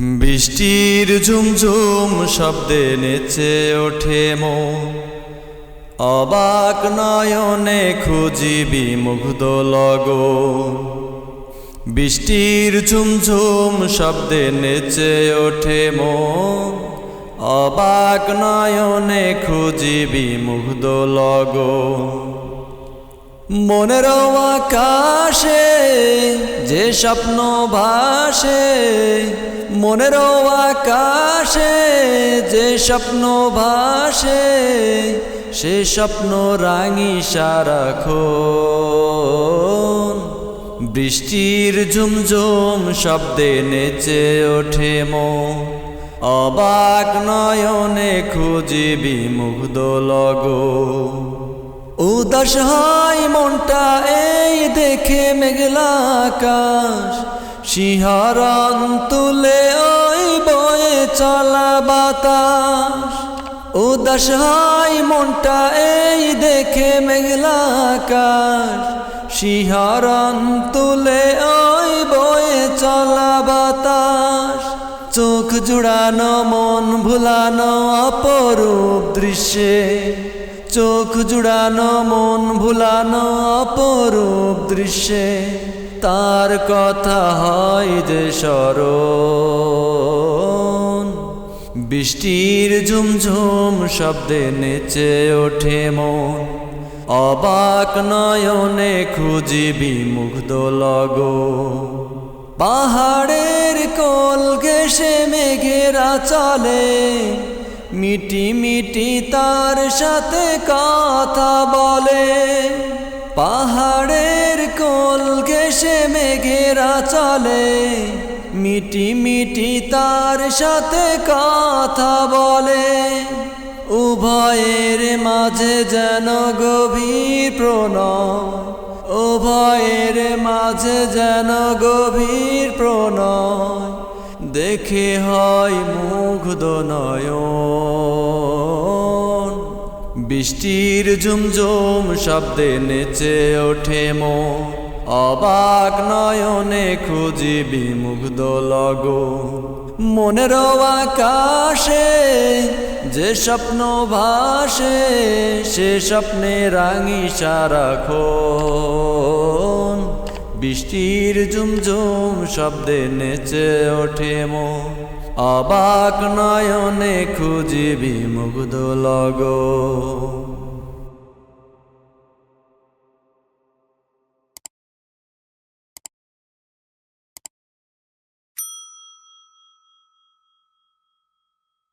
বৃষ্টির ঝুমঝুম শব্দে নেচে ওঠে মো অবাক নয়নে খুঁজিবি মুগ্ধ লগো বৃষ্টির ঝুমঝুম শব্দে নেচে ওঠে মো অবাক নয়নে খুঁজিবি মুগ্ধ লগো মনের আকাশে যে স্বপ্ন ভাসে, মনের আকাশে যে স্বপ্ন ভাসে, সে স্বপ্ন রাঙি সারাক্ষণ। বৃষ্টির ঝুমঝুম শব্দে নেচে ওঠে মো অবাক নয়নে খুঁজিবি মুগ্ধ লগো উদাস হয় মনটা এই দেখে মেঘলা আকাশ। শিহরণ তুলে ওই বয়ে চলা বাতাস। উদাস হয় মনটা এই দেখে মেঘলা আকাশ। শিহরণ তুলে ওই বয়ে চলা বাতাস। চোখ জুড়ানো মন ভুলানো অপরূপ দৃশ্যে। চোখ জুড়ানো, মন ভুলানো অপরূপ দৃশ্যে তার কথা হয় যে স্মরণ। বৃষ্টির ঝুমঝুম শব্দে নেচে ওঠে মন। অবাক নয়নে খুঁজিবি মুগ্ধ লগো পাহাড়ের কোল ঘেসে মেঘেরা চলে মিটি মিটি তার সাথে কথা বলে। পাহাড়ের কোল ঘেসে মেঘেরা চলে। মিটি মিটি তার সাথে কথা বলে। উভয়ের মাঝে যেন গভীর প্রণয়। উভয়ের মাঝে যেন গভীর প্রণয়। দেখে হয় মুগ্ধ নয়ন। বৃষ্টির ঝুমঝুম শব্দে নেচে ওঠে মো অবাক নয়নে খুঁজিবি মুগ্ধ লগো মনের আকাশে যে স্বপ্ন ভাসে, সে স্বপ্নে রাঙি সারাক্ষণ বৃষ্টির ঝুমঝুম শব্দে নেচে ওঠে মো অবাক নয়নে খুঁজিবি মুগ্ধ লগো